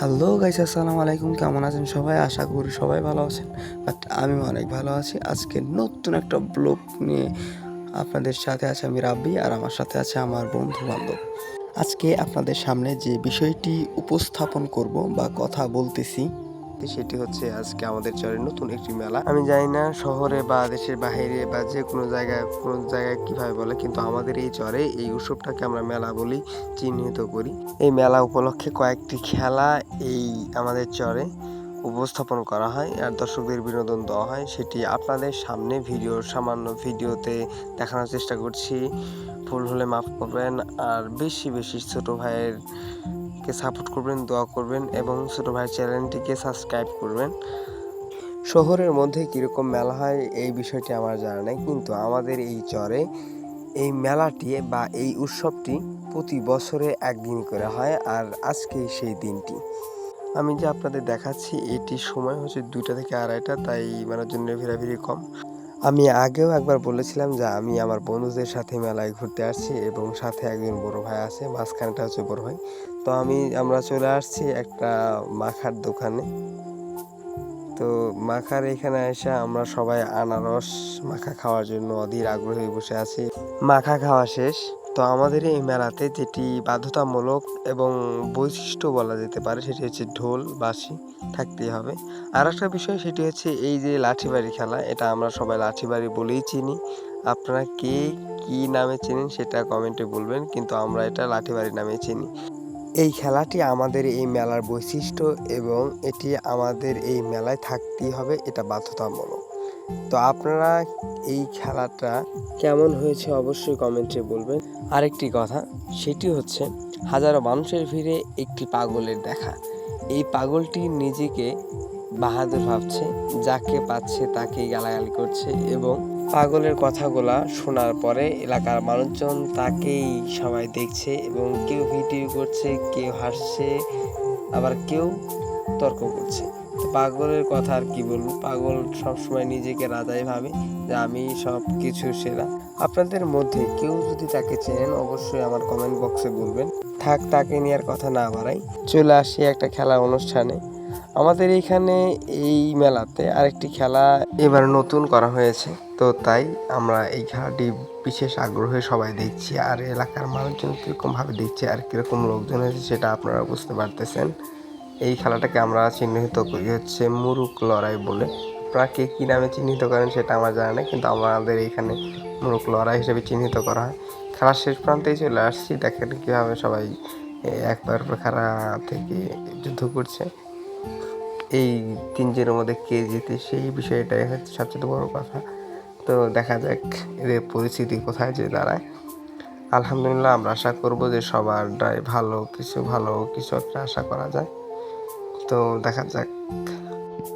Hello guys আসসালামু আলাইকুম। কেমন আছেন সবাই? আশা করি সবাই ভালো আছেন। বাট আমি অনেক ভালো আছি। আজকে নতুন একটা ব্লগ নিয়ে আপনাদের সাথে আছে আমি রাব্বি আর আমার সাথে আছে আমার বন্ধু বান্ধব আজকে আপনাদের সামনে যে বিষয়টি উপস্থাপন করব বা কথা বলতেছি সেটি হচ্ছে আজকে আমাদের চরে নতুন একটি মেলা। আমি জানি না শহরে বা দেশের বাইরে বা যে কোনো জায়গায় কোনো জায়গায় কীভাবে বলে, কিন্তু আমাদের এই চরে এই উৎসবটাকে আমরা মেলা বলি চিহ্নিত করি। এই মেলা উপলক্ষে কয়েকটি খেলা এই আমাদের চরে উপস্থাপন করা হয় আর দর্শকদের বিনোদন দেওয়া হয়। সেটি আপনাদের সামনে ভিডিও, সামান্য ভিডিওতে দেখানোর চেষ্টা করছি। ভুল হলে মাফ করবেন। আর বেশি বেশি ছোটো ভাইয়ের কে সাপোর্ট করবেন, দোয়া করবেন এবং ছোটো ভাইয়ের চ্যানেলটিকে সাবস্ক্রাইব করবেন। শহরের মধ্যে কীরকম মেলা হয় এই বিষয়টি আমার জানা নেই, কিন্তু আমাদের এই চরে এই মেলাটি বা এই উৎসবটি প্রতি বছরে একদিন করে হয় আর আজকে সেই দিনটি। আমি যে আপনাদের দেখাচ্ছি এটি সময় হচ্ছে দুইটা থেকে আড়াইটা, তাই মানুষজনের ভিড়াভিড়ি কম। আমি আগেও একবার বলেছিলাম যে আমি আমার বন্ধুদের সাথে মেলায় ঘুরতে আসছি এবং সাথে একজন বড় ভাই আছে, মাঝখানটা হচ্ছে বড় ভাই। তো আমি, আমরা চলে আসছি একটা মাখার দোকানে। তো মাখার এখানে এসে আমরা সবাই আনারস মাখা খাওয়ার জন্য অধীর আগ্রহী বসে আছি। মাখা খাওয়া শেষ। তো আমাদের এই মেলাতে যেটি বাধ্যতামূলক এবং বৈশিষ্ট্য বলা যেতে পারে, সেটি হচ্ছে ঢোল, বাঁশি থাকতেই হবে। আর একটা বিষয়, সেটি হচ্ছে এই যে লাঠিবাড়ি খেলা, এটা আমরা সবাই লাঠিবাড়ি বলেই চিনি। আপনারা কে কি নামে চেনেন সেটা কমেন্টে বলবেন, কিন্তু আমরা এটা লাঠিবাড়ি নামে চিনি। এই খেলাটি আমাদের এই মেলার বৈশিষ্ট্য এবং এটি আমাদের এই মেলায় থাকতেই হবে, এটা বাধ্যতামূলক। তো আপনারা এই খেলাটা কেমন হয়েছে অবশ্যই কমেন্টে বলবেন। আরেকটি কথা, সেটি হচ্ছে হাজারো মানুষের ভিড়ে একটি পাগলের দেখা। এই পাগলটি নিজেকে বাহাদুর ভাবছে, যাকে পাচ্ছে তাকেই গালাগালি করছে এবং পাগলের কথাগুলা শোনার পরে এলাকার মানুষজন তাকেই সবাই দেখছে এবং কেউ ভিডিও করছে, কেউ হাসছে, আবার কেউ তর্ক করছে। পাগলের কথা আর কি বলব? পাগল সবসময় নিজেকে রাজাই ভাবে যে আমি সব কিছু সেরা। আপনাদের মধ্যে কেউ যদি তাকে চেনেন, অবশ্যই আমার কমেন্ট বক্সে বলবেন। থাক, তাকে নিয়ে আর কথা না বাড়াই। চলে আসি একটা খেলা অনুষ্ঠানে। আমাদের এইখানে এই মেলাতে আরেকটি খেলা এবার নতুন করা হয়েছে। তো তাই আমরা এই খেলাটি বিশেষ আগ্রহে সবাই দেখছি। আর এলাকার মানুষজন কীরকমভাবে দেখছে আর কীরকম লোকজন হয়েছে সেটা আপনারা বুঝতে পারতেছেন। এই খেলাটাকে আমরা চিহ্নিত করি হচ্ছে মুরুক লড়াই বলে। আপনারা কে কী নামে চিহ্নিত করেন সেটা আমার জানা নেই, কিন্তু আমাদের এইখানে মুরুক লড়াই হিসেবে চিহ্নিত করা হয়। খেলার শেষ প্রান্তেই চলে আসছি, দেখেন কীভাবে সবাই একবার খেলা থেকে যুদ্ধ করছে। এই তিনজনের মধ্যে কে জিতে সেই বিষয়টাই হচ্ছে সবচেয়ে বড় কথা। তো দেখা যাক এদের পরিস্থিতি কোথায় যে দাঁড়ায়। আলহামদুলিল্লাহ আমরা আশা করব যে সবারটাই ভালো কিছু ভালো কিছু একটা আশা করা যায়। তো দেখা যাক।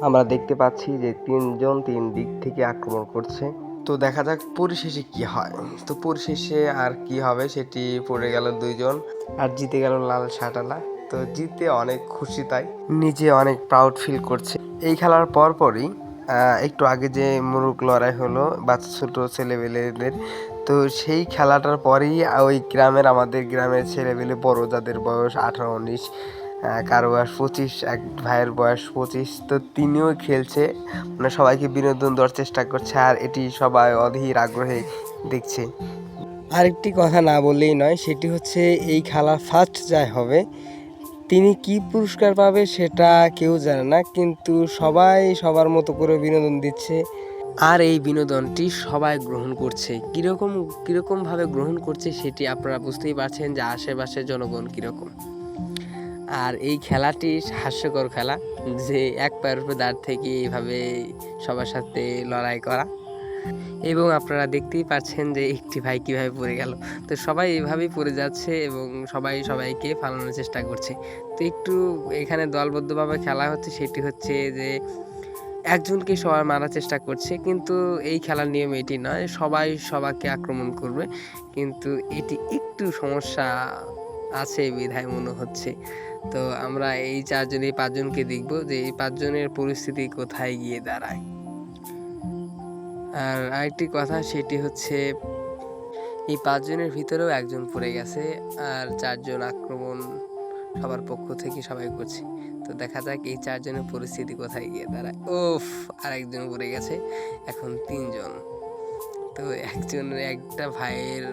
আমরা দেখতে পাচ্ছি যে তিনজন তিন দিক থেকে আক্রমণ করছে। তো দেখা যাক পরিশেষে কি হয়। তো পরিশেষে আর কি হবে সেটি পড়ে গেল দুইজন। আর জিতে গেল লাল শাটালা তো জিতে অনেক খুশি তাই। নিজে অনেক প্রাউড ফিল করছে। এই খেলার পরপরই একটু আগে যে মুরুক লড়াই হলো বাচ্চা ছোট ছেলেবেলেদের, তো সেই খেলাটার পরেই ওই গ্রামের আমাদের গ্রামের ছেলেবেলে বড় যাদের বয়স আঠারো, উনিশ কারও বয়স পঁচিশ, এক ভাইয়ের বয়স পঁচিশ, তো তিনিও খেলছে। মানে সবাইকে বিনোদন দেওয়ার চেষ্টা করছে, আর এটি সবাই অধীর আগ্রহে দেখছে। আরেকটি কথা না বললেই নয়, সেটি হচ্ছে এই খেলা ফার্স্ট যাই হবে, তিনি কি পুরস্কার পাবে সেটা কেউ জানে না, কিন্তু সবাই সবার মতো করে বিনোদন দিচ্ছে। আর এই বিনোদনটি সবাই গ্রহণ করছে। কীরকম, কীরকমভাবে গ্রহণ করছে সেটি আপনারা বুঝতেই পারছেন যে আশেপাশের জনগণ কীরকম। আর এই খেলাটি হাস্যকর খেলা যে এক পায়ের উপরে দাঁড় থেকে এইভাবে সবার সাথে লড়াই করা। এবং আপনারা দেখতেই পাচ্ছেন যে একটি ভাই কীভাবে পড়ে গেল। তো সবাই এভাবেই পড়ে যাচ্ছে এবং সবাই সবাইকে ফালানোর চেষ্টা করছে। তো একটু এখানে দলবদ্ধভাবে খেলা হচ্ছে সেটি হচ্ছে যে একজনকে সবাই মারার চেষ্টা করছে, কিন্তু এই খেলার নিয়ম এটি নয়, সবাই সবাইকে আক্রমণ করবে। কিন্তু এটি একটু সমস্যা আছে বিধায় মনে হচ্ছে। তো আমরা এই চারজন এই পাঁচজনকে দেখব যে এই পাঁচজনের পরিস্থিতি কোথায় গিয়ে দাঁড়ায়। আর আরেকটি কথা, সেটি হচ্ছে এই পাঁচজনের ভিতরেও একজন পড়ে গেছে আর চারজন আক্রমণ সবার পক্ষ থেকে সবাই করছি। তো দেখা যাক এই চারজনের পরিস্থিতি কোথায় গিয়ে দাঁড়ায়। ওফ আরেকজন পড়ে গেছে, এখন তিনজন। তো একজনের একটা ভাইয়ের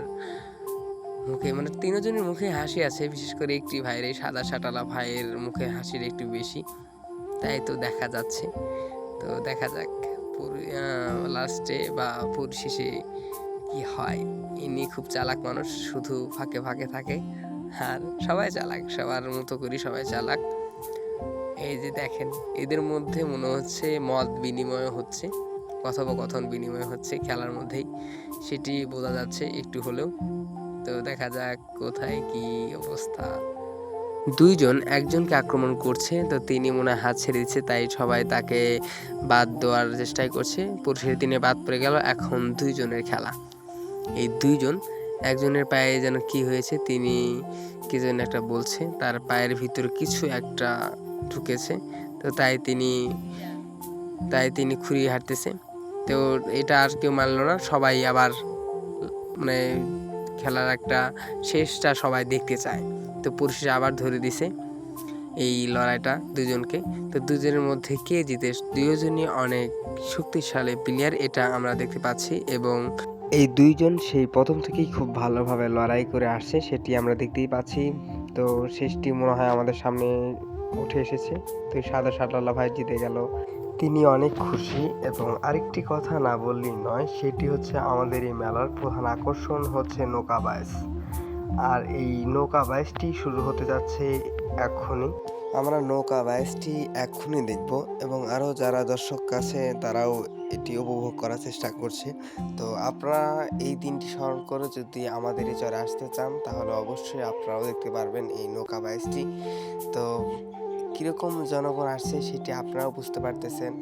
মুখে মানে তিনজনের মুখে হাসি আছে, বিশেষ করে একটি ভাইয়ের এই সাদা সাটালা ভাইয়ের মুখে হাসির একটু বেশি। তাই তো দেখা যাচ্ছে। তো দেখা যাক লাস্টে বা পরিশেষে কি হয়। ইনি খুব চালাক মানুষ, শুধু ফাঁকে ফাঁকে থাকে। আর সবাই চালাক, সবার মতো করি সবাই চালাক। এই যে দেখেন, এদের মধ্যে মনে হচ্ছে মত বিনিময় হচ্ছে, কথোপকথন বিনিময় হচ্ছে খেলার মধ্যেই। সেটি বোঝা যাচ্ছে একটু হলেও। তো দেখা যাক কোথায় কি অবস্থা। দুইজন, একজনকে আক্রমণ করছে, তো তিনি মনে হাত ছেড়ে দিচ্ছে, তাই সবাই তাকে বাদ দেওয়ার চেষ্টাই করছে। পুরুষের দিনে বাদ পড়ে গেল, এখন দুইজনের খেলা। এই দুইজন, একজনের পায়ে যেন কি হয়েছে, তিনি কি যেন একটা বলছে, তার পায়ের ভিতর কিছু একটা ঢুকেছে, তো তাই তিনি তাই তিনি খুঁড়িয়ে হাঁটতেছে তো এটা আর কেউ মানলো না, সবাই আবার মানে খেলার একটা শেষটা সবাই দেখতে চায়। তো পুরুষে আবার ধরে দিছে এই লড়াইটা দুজনকে। তো দুজনের মধ্যে কে জিতে, দুজনই অনেক শক্তিশালী প্লেয়ার এটা আমরা দেখতে পাচ্ছি এবং এই দুইজন সেই প্রথম থেকেই খুব ভালোভাবে লড়াই করে আসছে, সেটি আমরা দেখতেই পাচ্ছি। তো শেষটি মনে হয় আমাদের সামনে উঠে এসেছে। তো সাদা সাটালা ভাই জিতে গেল। তিনি অনেক খুশি এবং আরেকটি কথা না বললেই নয়, সেটি হচ্ছে আমাদের এই মেলার প্রধান আকর্ষণ হচ্ছে নৌকা বাইস। আর এই নৌকা বাইসটি শুরু হতে যাচ্ছে এক্ষুনি আমরা নৌকা বাইসটি এক্ষুনি দেখব এবং আরও যারা দর্শক আছে, তারাও এটি উপভোগ করার চেষ্টা করছে। তো আপনারা এই দিনটি স্মরণ করে যদি আমাদের এই চরে আসতে চান, তাহলে অবশ্যই আপনারাও দেখতে পারবেন এই নৌকা বাইসটি। তো কীরকম জনগণ আসছে সেটি আপনারাও বুঝতে পারতেছেন।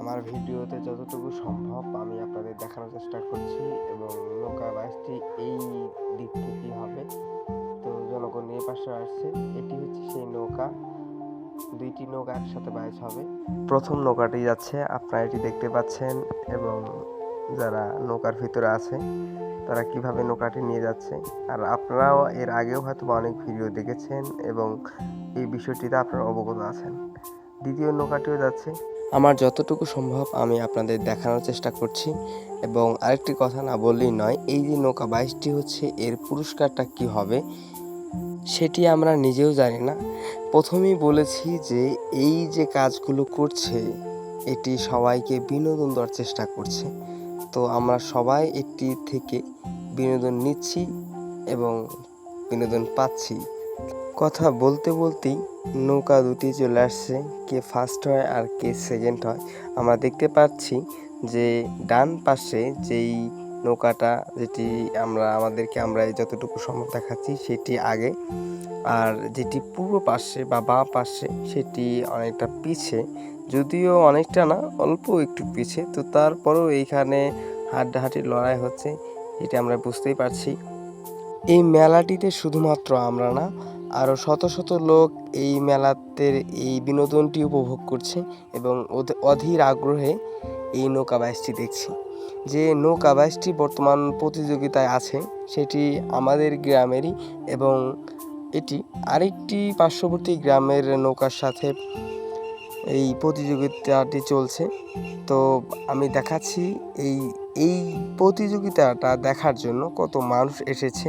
আমার ভিডিওতে যতটুকু সম্ভব আমি আপনাদের দেখানোর চেষ্টা করছি এবং নৌকা বাইসটি এই দিক থেকেই হবে। তো জনগণ এই পাশে আসছে, এটি হচ্ছে সেই নৌকা। দুইটি নৌকা একসাথে বাইচ হবে। প্রথম নৌকাটি যাচ্ছে, আপনারা এটি দেখতে পাচ্ছেন এবং যারা নৌকার ভিতরে আছে, তারা কীভাবে নৌকাটি নিয়ে যাচ্ছে। আর আপনারাও এর আগেও হয়তো অনেক ভিডিও দেখেছেন এবং এই বিষয়টিতে আপনারা অবগত আছেন। দ্বিতীয় নৌকাটিও যাচ্ছে। আমার যতটুকু সম্ভব আমি আপনাদের দেখানোর চেষ্টা করছি এবং আরেকটি কথা না বললেই নয়, এই যে নৌকা বাইশটি হচ্ছে, এর পুরস্কারটা কি হবে সেটি আমরা নিজেও জানি না। প্রথমেই বলেছি যে এই যে কাজগুলো করছে, এটি সবাইকে বিনোদন দেওয়ার চেষ্টা করছে। তো আমরা সবাই এটি থেকে বিনোদন নিচ্ছি এবং বিনোদন পাচ্ছি। কথা বলতে বলতেই নৌকা দুটি চলে আসছে। কে ফার্স্ট হয় আর কে সেকেন্ড হয়। আমরা দেখতে পাচ্ছি যে ডান পাশে যেই নৌকাটা, যেটি আমরা, আমাদেরকে আমরা যতটুকু সম্ভব দেখাচ্ছি, সেটি আগে। আর যেটি পূর্ব পাশে বা বাঁ পাশে, সেটি অনেকটা পিছে। যদিও অনেকটা না, অল্প একটু পিছে। তো তারপরেও এইখানে হাড্ডাহাড্ডি লড়াই হচ্ছে, এটি আমরা বুঝতেই পারছি। এই মেলাটিতে শুধুমাত্র আমরা না আরও শত শত লোক এই মেলাতে এই বিনোদনটি উপভোগ করছে এবং অধীর আগ্রহে এই নৌকা বাইসটি দেখছি। যে নৌকা বাইসটি বর্তমান প্রতিযোগিতায় আছে, সেটি আমাদের গ্রামেরই এবং এটি আরেকটি পার্শ্ববর্তী গ্রামের নৌকার সাথে এই প্রতিযোগিতাটি চলছে। তো আমি দেখাচ্ছি এই এই প্রতিযোগিতাটা দেখার জন্য কত মানুষ এসেছে।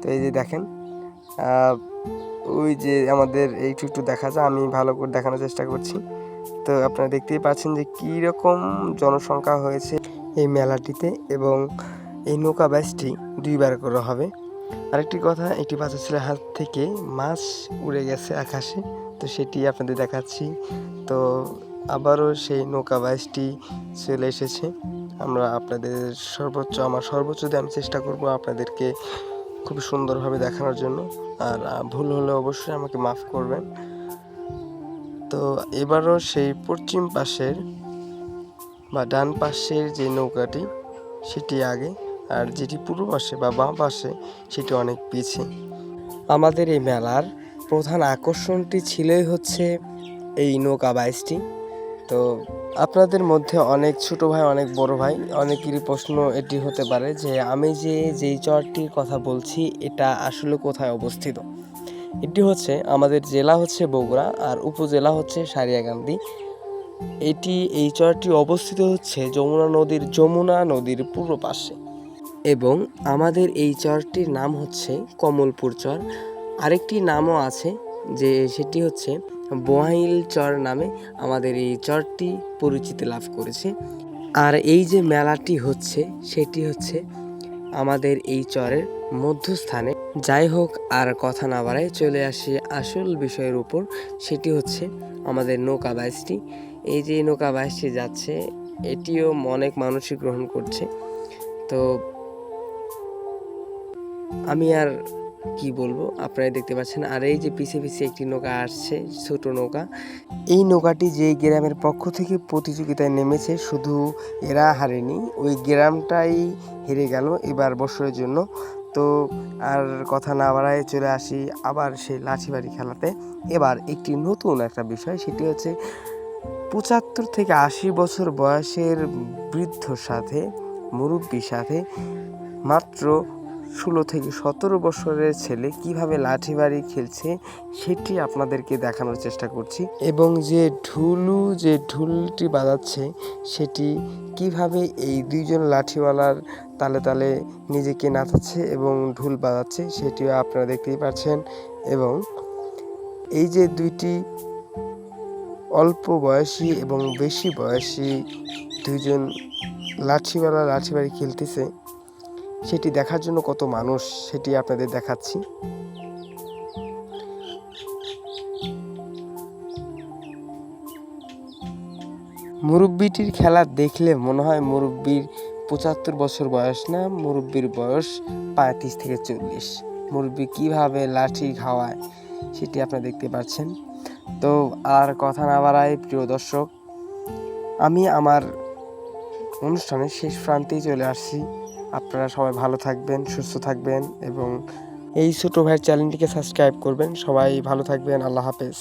তো এই যে দেখেন ওই যে আমাদের এইটু একটু দেখা যায়, আমি ভালো করে দেখানোর চেষ্টা করছি। তো আপনারা দেখতেই পাচ্ছেন যে কী রকম জনসংখ্যা হয়েছে এই মেলাটিতে এবং এই নৌকা ব্যাচটি দুইবার করে হবে। আরেকটি কথা, একটি বাচ্চা ছেলের হাত থেকে মাছ উড়ে গেছে আকাশে, তো সেটি আপনাদের দেখাচ্ছি। তো আবারও সেই নৌকা বাইসটি চলে এসেছে। আমরা আপনাদের সর্বোচ্চ, আমার সর্বোচ্চ দিয়ে আমি চেষ্টা করব আপনাদেরকে খুব সুন্দরভাবে দেখানোর জন্য। আর ভুল হলে অবশ্যই আমাকে মাফ করবেন। তো এবারও সেই পশ্চিম পাশের বা ডান পাশের যে নৌকাটি, সেটি আগে, আর যেটি পূর্ব পাশে বা বাম পাশে, সেটি অনেক পিছিয়ে আমাদের এই মেলার প্রধান আকর্ষণটি ছিলই হচ্ছে এই নৌকা বাইসটি তো আপনাদের মধ্যে অনেক ছোট ভাই, অনেক বড় ভাই, অনেকেরই প্রশ্ন এটি হতে পারে যে আমি যে যেই চরটির কথা বলছি, এটা আসলে কোথায় অবস্থিত? এটি হচ্ছে আমাদের জেলা হচ্ছে বগুড়া আর উপজেলা হচ্ছে সারিয়াকান্দি এটি, এই চরটি অবস্থিত হচ্ছে যমুনা নদীর যমুনা নদীর পূর্ব পাশে। এবং আমাদের এই চরটির নাম হচ্ছে কমলপুর চর। আরেকটি নামও আছে যে সেটি হচ্ছে বোয়াইল চর নামে আমাদের এই চরটি পরিচিতি লাভ করেছে। আর এই যে মেলাটি হচ্ছে, সেটি হচ্ছে আমাদের এই চরের মধ্যস্থানে। যাই হোক, আর কথা না বাড়ায় চলে আসি আসল বিষয়ের উপর, সেটি হচ্ছে আমাদের নৌকা বাইচটি এই যে নৌকা বাইচটি যাচ্ছে, এটিও অনেক মানুষই গ্রহণ করছে। তো আমি আর কি বলব? আপনারা দেখতে পাচ্ছেন। আর এই যে পিছে পিছে একটি নৌকা আসছে, ছোট নৌকা। এই নৌকাটি যে গ্রামের পক্ষ থেকে প্রতিযোগিতায় নেমেছে, শুধু এরা হারেনি, ওই গ্রামটাই হেরে গেল এবার বছরের জন্য। তো আর কথা না বাড়ায় চলে আসি আবার সেই লাঠিবাড়ি খেলাতে। এবার একটি নতুন একটা বিষয়, সেটি হচ্ছে পঁচাত্তর থেকে আশি বছর বয়সের বৃদ্ধর সাথে, মুরব্বীর সাথে মাত্র ষোলো থেকে সতেরো বছরের ছেলে কীভাবে লাঠি বাড়ি খেলছে সেটি আপনাদেরকে দেখানোর চেষ্টা করছি। এবং যে ঢুলু, যে ঢুলটি বাজাচ্ছে সেটি কীভাবে এই দুইজন লাঠিওয়ালার তালে তালে নিজেকে নাচাচ্ছে এবং ঢুল বাজাচ্ছে সেটিও আপনারা দেখতেই পাচ্ছেন। এবং এই যে দুইটি অল্প বয়সী এবং বেশি বয়সী দুইজন লাঠিওয়ালা লাঠি বাড়ি খেলতেছে সেটি দেখার জন্য কত মানুষ সেটি আপনাদের দেখাচ্ছি। মুরব্বিটির খেলা দেখলে মনে হয় মুরব্বির পঁচাত্তর বছর বয়স না, মুরব্বির বয়স পঁয়ত্রিশ থেকে চল্লিশ। মুরব্বি কীভাবে লাঠি খাওয়ায় সেটি আপনারা দেখতে পাচ্ছেন। তো আর কথা না বাড়াই প্রিয় দর্শক, আমি আমার অনুষ্ঠানের শেষ প্রান্তেই চলে আসছি। আপনারা সবাই ভালো থাকবেন, সুস্থ থাকবেন এবং এই ছোটো ভাইয়ের চ্যানেলটিকে সাবস্ক্রাইব করবেন। সবাই ভালো থাকবেন, আল্লাহ হাফেজ।